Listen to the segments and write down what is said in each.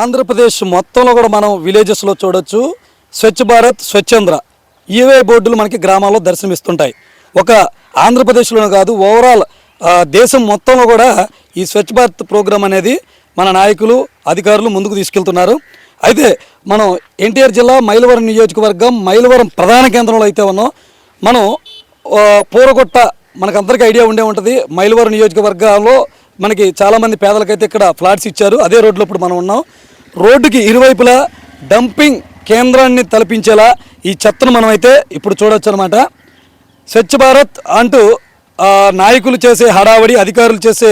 ఆంధ్రప్రదేశ్ మొత్తంలో కూడా మనం విలేజెస్లో చూడొచ్చు. స్వచ్ఛ భారత్ స్వచ్ఛంద్ర. ఈవే బోర్డులు మనకి గ్రామాల్లో దర్శనమిస్తుంటాయి. ఒక ఆంధ్రప్రదేశ్లోనే కాదు ఓవరాల్ దేశం మొత్తంలో కూడా ఈ స్వచ్ఛ భారత్ ప్రోగ్రాం అనేది మన నాయకులు అధికారులు ముందుకు తీసుకెళ్తున్నారు. అయితే మనం ఎన్టీఆర్ జిల్లా మైలవరం నియోజకవర్గం మైలవరం ప్రధాన కేంద్రంలో అయితే ఉన్నాం. మనం పూరగొట్ట మనకందరికీ ఐడియా ఉండే ఉంటుంది. మైలవరం నియోజకవర్గాల్లో మనకి చాలామంది పేదలకైతే ఇక్కడ ఫ్లాట్స్ ఇచ్చారు. అదే రోడ్లో ఇప్పుడు మనం ఉన్నాం. రోడ్డుకి ఇరువైపులా డంపింగ్ కేంద్రాన్ని తలపించేలా ఈ చెత్తను మనమైతే ఇప్పుడు చూడొచ్చు అనమాట స్వచ్ఛ భారత్ అంటూ నాయకులు చేసే హడావడి అధికారులు చేసే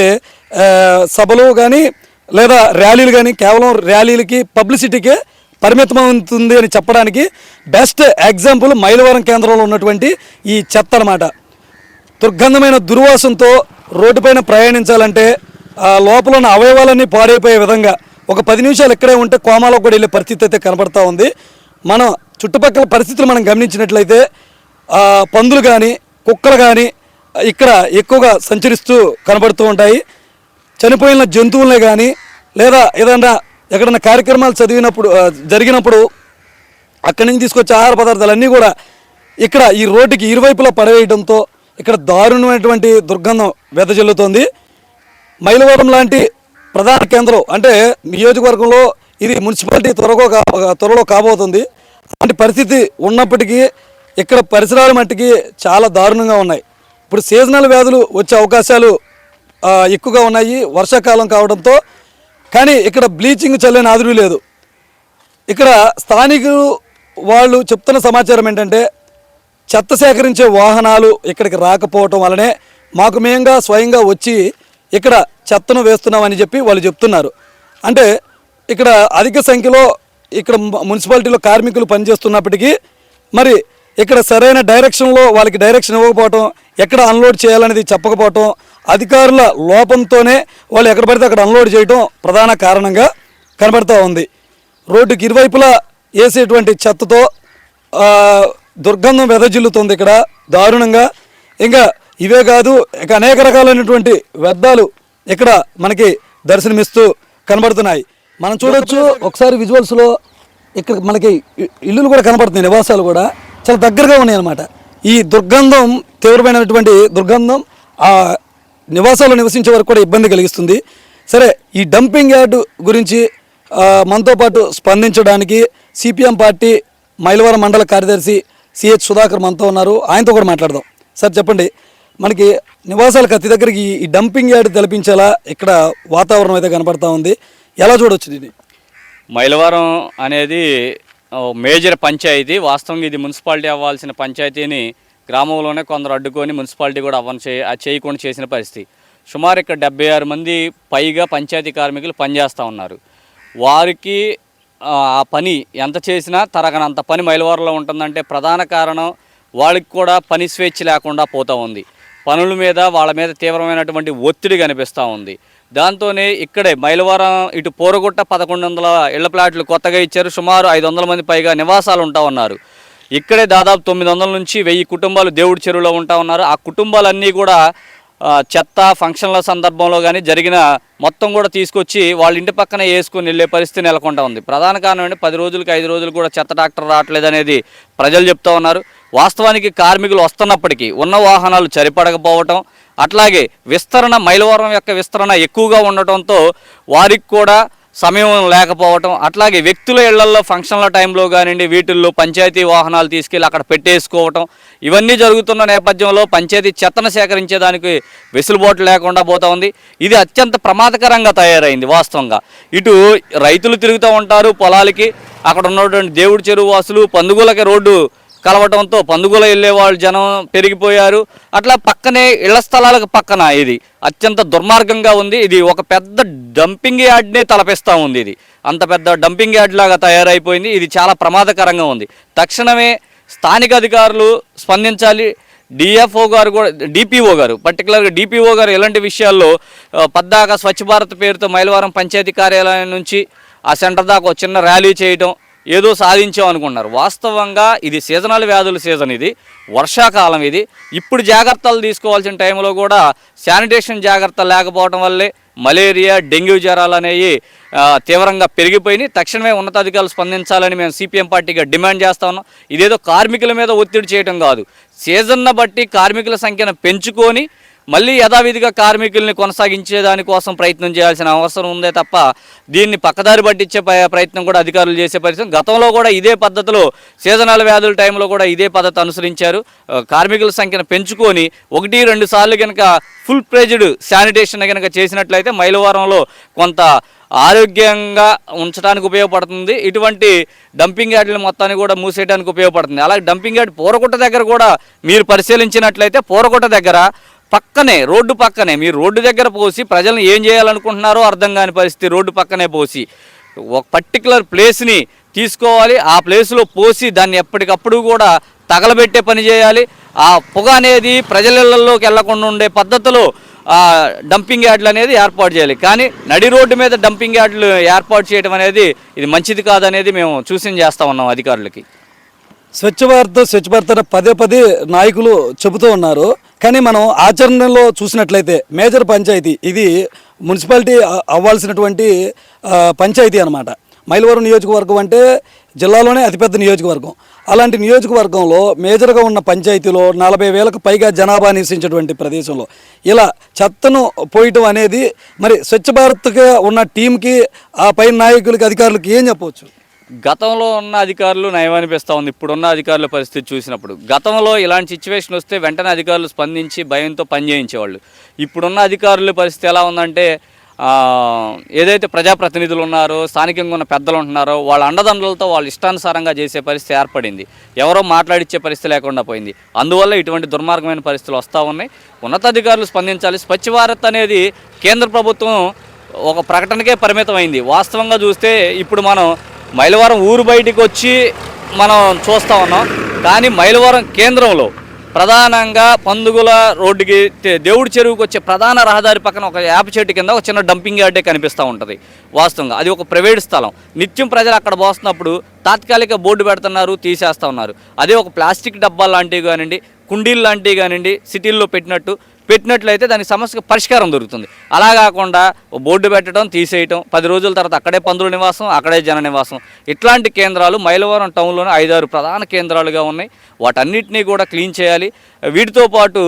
సభలు కానీ లేదా ర్యాలీలు కానీ కేవలం ర్యాలీలకి పబ్లిసిటీకే పరిమితమవుతుంది అని చెప్పడానికి బెస్ట్ ఎగ్జాంపుల్ మైలవరం కేంద్రంలో ఉన్నటువంటి ఈ చెత్త అనమాట దుర్గంధమైన దుర్వాసంతో రోడ్డుపైన ప్రయాణించాలంటే లోపల ఉన్న అవయవాలన్నీ పాడైపోయే విధంగా ఒక పది నిమిషాలు ఇక్కడే ఉంటే కోమాలో కూడా వెళ్ళే పరిస్థితి అయితే కనబడతా ఉంది. మనం చుట్టుపక్కల పరిస్థితులు మనం గమనించినట్లయితే పందులు కానీ కుక్కలు కానీ ఇక్కడ ఎక్కువగా సంచరిస్తూ కనబడుతూ ఉంటాయి. చనిపోయిన జంతువులనే కానీ లేదా ఏదైనా ఎక్కడైనా కార్యక్రమాలు చదివినప్పుడు జరిగినప్పుడు అక్కడి నుంచి తీసుకొచ్చే ఆహార పదార్థాలన్నీ కూడా ఇక్కడ ఈ రోడ్డుకి ఇరువైపులా పడవేయడంతో ఇక్కడ దారుణమైనటువంటి దుర్గంధం వెదజల్లుతోంది. మైలవరం లాంటి ప్రధాన కేంద్రం అంటే నియోజకవర్గంలో ఇది మున్సిపాలిటీ త్వరగా త్వరలో కాబోతుంది. అలాంటి పరిస్థితి ఉన్నప్పటికీ ఇక్కడ పరిసరాల మట్టికి చాలా దారుణంగా ఉన్నాయి. ఇప్పుడు సీజనల్ వ్యాధులు వచ్చే అవకాశాలు ఎక్కువగా ఉన్నాయి వర్షాకాలం కావడంతో. కానీ ఇక్కడ బ్లీచింగ్ చల్లని ఆదురు లేదు. ఇక్కడ స్థానికులు వాళ్ళు చెప్తున్న సమాచారం ఏంటంటే చెత్త సేకరించే వాహనాలు ఇక్కడికి రాకపోవటం వలనే మాకు మేంగా స్వయంగా వచ్చి ఇక్కడ చెత్తను వేస్తున్నామని చెప్పి వాళ్ళు చెప్తున్నారు. అంటే ఇక్కడ అధిక సంఖ్యలో ఇక్కడ మున్సిపాలిటీలో కార్మికులు పనిచేస్తున్నప్పటికీ మరి ఇక్కడ సరైన డైరెక్షన్లో వాళ్ళకి డైరెక్షన్ ఇవ్వకపోవటం ఎక్కడ అన్లోడ్ చేయాలనేది చెప్పకపోవటం అధికారుల లోపంతోనే వాళ్ళు ఎక్కడ పడితే అక్కడ అన్లోడ్ చేయటం ప్రధాన కారణంగా కనబడుతూ ఉంది. రోడ్డుకి ఇరువైపులా వేసేటువంటి చెత్తతో దుర్గంధం వెదజిల్లుతుంది ఇక్కడ దారుణంగా. ఇంకా ఇవే కాదు ఇక అనేక రకాలైనటువంటి వ్యర్థాలు ఇక్కడ మనకి దర్శనమిస్తూ కనబడుతున్నాయి. మనం చూడొచ్చు ఒకసారి విజువల్స్లో ఇక్కడ మనకి ఇల్లులు కూడా కనబడుతున్నాయి నివాసాలు కూడా చాలా దగ్గరగా ఉన్నాయి అన్నమాట ఈ దుర్గంధం తీవ్రమైనటువంటి దుర్గంధం ఆ నివాసాల్లో నివసించే వరకు కూడా ఇబ్బంది కలిగిస్తుంది. సరే ఈ డంపింగ్ యార్డు గురించి మనతో పాటు స్పందించడానికి సిపిఎం పార్టీ మైలవరం మండల కార్యదర్శి సిహెచ్ సుధాకర్ మనతో ఉన్నారు. ఆయనతో కూడా మాట్లాడదాం. సార్ చెప్పండి. మనకి నివాసాలకు అతి దగ్గరికి ఈ డంపింగ్ యార్డ్ తెలపించేలా ఇక్కడ వాతావరణం అయితే కనపడతా ఉంది. ఎలా చూడొచ్చు దీన్ని? మైలవరం అనేది మేజర్ పంచాయతీ. వాస్తవంగా ఇది మున్సిపాలిటీ అవ్వాల్సిన పంచాయతీని గ్రామంలోనే కొందరు అడ్డుకొని మున్సిపాలిటీ కూడా అవ్వని చే అది చేయకుండా చేసిన పరిస్థితి. సుమారు ఇక్కడ డెబ్బై ఆరు మంది పైగా పంచాయతీ కార్మికులు పనిచేస్తూ ఉన్నారు. వారికి ఆ పని ఎంత చేసినా తరగనంత పని మైలవారంలో ఉంటుందంటే ప్రధాన కారణం వాళ్ళకి కూడా పని స్వేచ్ఛ లేకుండా పోతూ ఉంది. పనుల మీద వాళ్ళ మీద తీవ్రమైనటువంటి ఒత్తిడి కనిపిస్తూ ఉంది. దాంతోనే ఇక్కడే మైలవరం ఇటు పోరగుట్ట పదకొండు వందల ఇళ్ళ ప్లాట్లు కొత్తగా ఇచ్చారు. సుమారు ఐదు వందల మంది పైగా నివాసాలు ఉంటా ఉన్నారు. ఇక్కడే దాదాపు తొమ్మిది వందల నుంచి వెయ్యి కుటుంబాలు దేవుడి చెరువులో ఉంటా ఉన్నారు. ఆ కుటుంబాలన్నీ కూడా చెత్త ఫంక్షన్ల సందర్భంలో కానీ జరిగిన మొత్తం కూడా తీసుకొచ్చి వాళ్ళ ఇంటి పక్కనే వేసుకొని వెళ్ళే పరిస్థితి నెలకొంటా ఉంది. ప్రధాన కారణం ఏంటి? పది రోజులకి ఐదు రోజులు కూడా చెత్త డాక్టర్ రావట్లేదు అనేది ప్రజలు చెప్తా ఉన్నారు. వాస్తవానికి కార్మికులు వస్తున్నప్పటికీ ఉన్న వాహనాలు సరిపడకపోవటం అట్లాగే విస్తరణ మైలవరం యొక్క విస్తరణ ఎక్కువగా ఉండటంతో వారికి కూడా సమయం లేకపోవటం అట్లాగే వ్యక్తుల ఇళ్ళల్లో ఫంక్షన్ల టైంలో కానివ్వండి వీటిల్లో పంచాయతీ వాహనాలు తీసుకెళ్ళి అక్కడ పెట్టేసుకోవటం ఇవన్నీ జరుగుతున్న నేపథ్యంలో పంచాయతీ చెత్తను సేకరించేదానికి వెసులుబాటు లేకుండా పోతా ఉంది. ఇది అత్యంత ప్రమాదకరంగా తయారైంది వాస్తవంగా. ఇటు రైతులు తిరుగుతూ ఉంటారు పొలాలకి అక్కడ ఉన్నటువంటి దేవుడి చెరువు వాసులు పందుగులకి రోడ్డు కలవటంతో పందుగుల వెళ్ళే వాళ్ళు జనం పెరిగిపోయారు. అట్లా పక్కనే ఇళ్ళ స్థలాలకు పక్కన ఇది. అత్యంత దుర్మార్గంగా ఉంది. ఇది ఒక పెద్ద డంపింగ్ యార్డ్నే తలపిస్తూ ఉంది ఇది. అంత పెద్ద డంపింగ్ యార్డ్ లాగా తయారైపోయింది. ఇది చాలా ప్రమాదకరంగా ఉంది. తక్షణమే స్థానిక అధికారులు స్పందించాలి. డిఎఫ్ఓ గారు కూడా డిపిఓ గారు పర్టికులర్గా డిపిఓ గారు ఇలాంటి విషయాల్లో పద్దాక స్వచ్ఛ భారత్ పేరుతో మైలవరం పంచాయతీ కార్యాలయం నుంచి ఆ సెంటర్ దాకా ఒక చిన్న ర్యాలీ చేయటం ఏదో సాధించాం అనుకున్నారు వాస్తవంగా ఇది సీజనల్ వ్యాధుల సీజన్ ఇది వర్షాకాలం ఇది. ఇప్పుడు జాగ్రత్తలు తీసుకోవాల్సిన టైంలో కూడా శానిటేషన్ జాగ్రత్తలు లేకపోవడం వల్లే మలేరియా డెంగ్యూ జ్వరాలు అనేవి తీవ్రంగా పెరిగిపోయినాయి. తక్షణమే ఉన్నతాధికారులు స్పందించాలని మేము సిపిఎం పార్టీగా డిమాండ్ చేస్తా ఉన్నాం. ఇదేదో కార్మికుల మీద ఒత్తిడి చేయడం కాదు. సీజన్ను బట్టి కార్మికుల సంఖ్యను పెంచుకొని మళ్ళీ యథావిధిగా కార్మికుల్ని కొనసాగించే దానికోసం ప్రయత్నం చేయాల్సిన అవసరం ఉందే తప్ప దీన్ని పక్కదారి పట్టించే ప్రయత్నం కూడా అధికారులు చేసే పరిస్థితి గతంలో కూడా ఇదే పద్ధతిలో సీజనల్ వ్యాధుల టైంలో కూడా ఇదే పద్ధతి అనుసరించారు. కార్మికుల సంఖ్యను పెంచుకొని ఒకటి రెండు సార్లు కనుక ఫుల్ ప్రెజ్డ్ శానిటేషన్ కనుక చేసినట్లయితే మైలవరంలో కొంత ఆరోగ్యంగా ఉంచడానికి ఉపయోగపడుతుంది. ఇటువంటి డంపింగ్ యార్డులు మొత్తాన్ని కూడా మూసేయడానికి ఉపయోగపడుతుంది. అలాగే డంపింగ్ యార్డ్ పూరగుట్ట దగ్గర కూడా మీరు పరిశీలించినట్లయితే పూరగుట్ట దగ్గర పక్కనే రోడ్డు పక్కనే మీరు రోడ్డు దగ్గర పోసి ప్రజలను ఏం చేయాలనుకుంటున్నారో అర్థం కాని పరిస్థితి రోడ్డు పక్కనే పోసి. ఒక పర్టికులర్ ప్లేస్ని తీసుకోవాలి ఆ ప్లేస్లో పోసి దాన్ని ఎప్పటికప్పుడు కూడా తగలబెట్టే పని చేయాలి. ఆ పొగ అనేది ప్రజలలోకి వెళ్ళకుండా ఉండే పద్ధతిలో డంపింగ్ యార్డులు అనేది ఏర్పాటు చేయాలి. కానీ నడి రోడ్డు మీద డంపింగ్ యార్డులు ఏర్పాటు చేయడం అనేది ఇది మంచిది కాదనేది మేము చూసిన చేస్తా ఉన్నాం అధికారులకి. స్వచ్ఛ భారత్ స్వచ్ఛ భారత్ పదే పదే నాయకులు చెబుతూ ఉన్నారు. కానీ మనం ఆచరణలో చూసినట్లయితే మేజర్ పంచాయతీ ఇది మున్సిపాలిటీ అవ్వాల్సినటువంటి పంచాయతీ అనమాట మైలవరం నియోజకవర్గం అంటే జిల్లాలోనే అతిపెద్ద నియోజకవర్గం. అలాంటి నియోజకవర్గంలో మేజర్గా ఉన్న పంచాయతీలో నలభై వేలకు పైగా జనాభా నివసించేటువంటి ప్రదేశంలో ఇలా చెత్తను పోయటం అనేది మరి స్వచ్ఛ భారత్గా ఉన్న టీంకి ఆ పై నాయకులకి అధికారులకి ఏం చెప్పవచ్చు? గతంలో ఉన్న అధికారులు నయమనిపిస్తూ ఉంది. ఇప్పుడున్న అధికారుల పరిస్థితి చూసినప్పుడు. గతంలో ఇలాంటి సిచ్యువేషన్ వస్తే వెంటనే అధికారులు స్పందించి భయంతో పనిచేయించేవాళ్ళు ఇప్పుడున్న అధికారుల పరిస్థితి ఎలా ఉందంటే ఏదైతే ప్రజాప్రతినిధులు ఉన్నారో స్థానికంగా ఉన్న పెద్దలు ఉంటున్నారో వాళ్ళ అండదండలతో వాళ్ళు ఇష్టానుసారంగా చేసే పరిస్థితి ఏర్పడింది. ఎవరో మాట్లాడిచ్చే పరిస్థితి లేకుండా పోయింది. అందువల్ల ఇటువంటి దుర్మార్గమైన పరిస్థితులు వస్తూ ఉన్నాయి. ఉన్నతాధికారులు స్పందించాలి. స్వచ్ఛ భారత్ అనేది కేంద్ర ప్రభుత్వం ఒక ప్రకటనకే పరిమితమైంది. వాస్తవంగా చూస్తే ఇప్పుడు మనం మైలవరం ఊరు బయటికి వచ్చి మనం చూస్తూ ఉన్నాం. కానీ మైలవరం కేంద్రంలో ప్రధానంగా పందుగుల రోడ్డుకి దేవుడి చెరువుకి వచ్చే ప్రధాన రహదారి పక్కన ఒక యాప చెట్టు కింద ఒక చిన్న డంపింగ్ యార్డే కనిపిస్తూ ఉంటుంది. వాస్తవంగా అది ఒక ప్రైవేట్ స్థలం. నిత్యం ప్రజలు అక్కడ పోస్తున్నప్పుడు తాత్కాలిక బోర్డు పెడుతున్నారు తీసేస్తూ ఉన్నారు. అదే ఒక ప్లాస్టిక్ డబ్బా లాంటివి కానివ్వండి కుండీలు లాంటివి కానివ్వండి సిటీల్లో పెట్టినట్టు పెట్టినట్లయితే దానికి సమస్యకు పరిష్కారం దొరుకుతుంది. అలా కాకుండా బోర్డు పెట్టడం తీసేయటం పది రోజుల తర్వాత అక్కడే పందుల నివాసం అక్కడే జన నివాసం. ఇట్లాంటి కేంద్రాలు మైలవరం టౌన్లోనే ఐదారు ప్రధాన కేంద్రాలుగా ఉన్నాయి. వాటన్నిటినీ కూడా క్లీన్ చేయాలి. వీటితో పాటు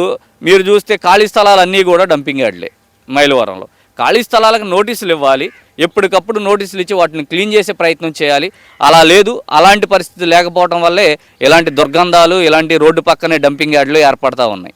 మీరు చూస్తే ఖాళీ స్థలాలన్నీ కూడా డంపింగ్ యార్డ్లే మైలవరంలో. ఖాళీ స్థలాలకు నోటీసులు ఇవ్వాలి. ఎప్పటికప్పుడు నోటీసులు ఇచ్చి వాటిని క్లీన్ చేసే ప్రయత్నం చేయాలి. అలా లేదు. అలాంటి పరిస్థితి లేకపోవడం వల్లే ఇలాంటి దుర్గంధాలు ఇలాంటి రోడ్డు పక్కనే డంపింగ్ యార్డులు ఏర్పడతా ఉన్నాయి.